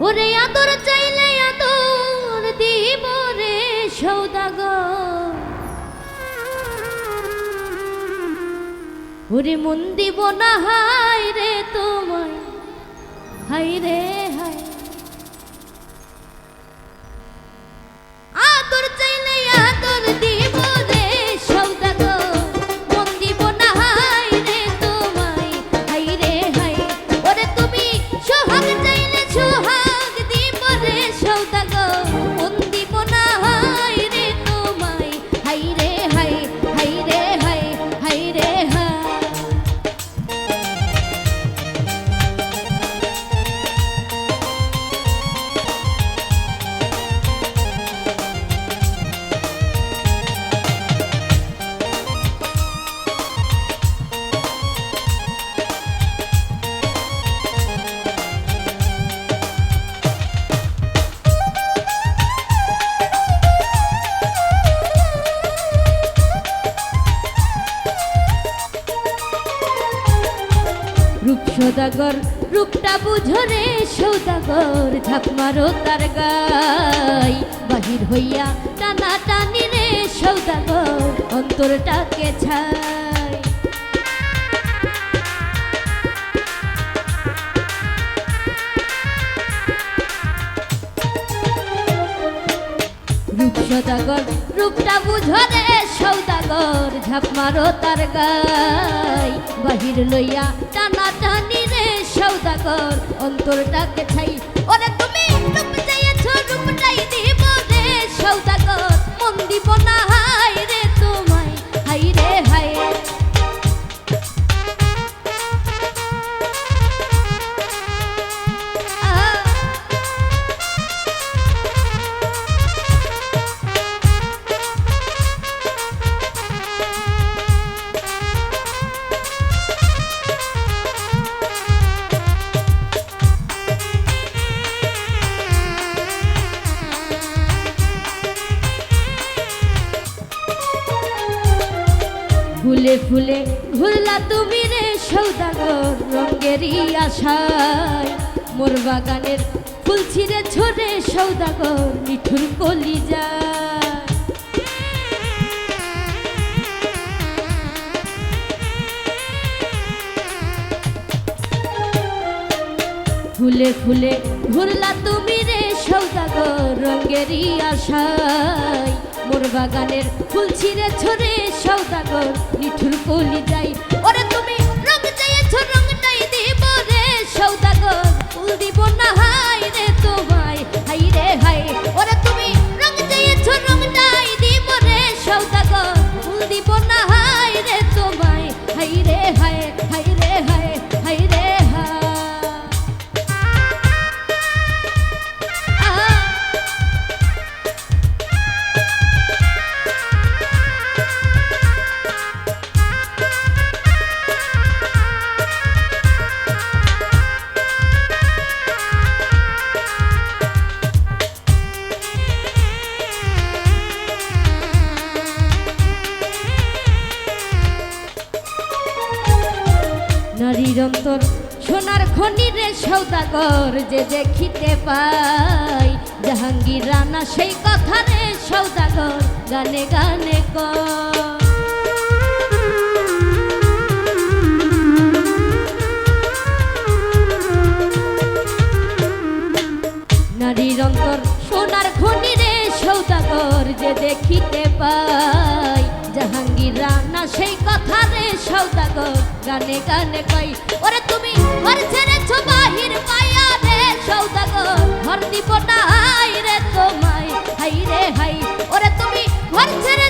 ওরে আদর চাইলে আদর দিব রে সৌদাগর ওরে মন দিব না হাই রে তোমায় হাই রে সদাগর, রূপটা বুঝো রে সৌদাগর, ঝাঁপ মারো তার গাই। বাহির হইয়া টানা টানি রে সৌদাগর, অন্তরটাকে ছাই। রূপ সদাগর রূপটা বুঝো রে, সৌদাগর ঝাপ মারো তার গাই। বাহির লইয়া টানা টানি রে, সৌদাগর অন্তরটাকে ছাই ফুলে ফুলে ঘুরলা তুমি রে সৌদাগর রঙ্গেরই আশায়। মোর বাগানের ফুল ছিঁড়ে ছোড়ে সৌদাগর মিঠুর কলি যায় ফুলে ফুলে ঘুরলা তুমি রে সৌদাগর রঙ্গেরই আশায়। মোর বাগানের ফুল ছিঁড়ে ছড়ে সৌদাগর নিঠুর কলি যাই নারীর অন্তর সোনার খনিরে সৌদাগর যে দেখিতে পাই। জাহাঙ্গীর রানা সেই কথা রে সৌদাগর, গানে গানে কয়। নারীর সোনার খনি রে সৌদাগর যে দেখিতে পাই। জাহাঙ্গীর রানা সেই কথা রে সৌদাগর, গানে গানে কই ওরে তুমি ঘর ছেড়েছো বাহির পায়া রে সৌদাগর, ঘর দিব হাই রে তোমায় হাই রে হাই ওরে তুমি ঘর ছেড়েছো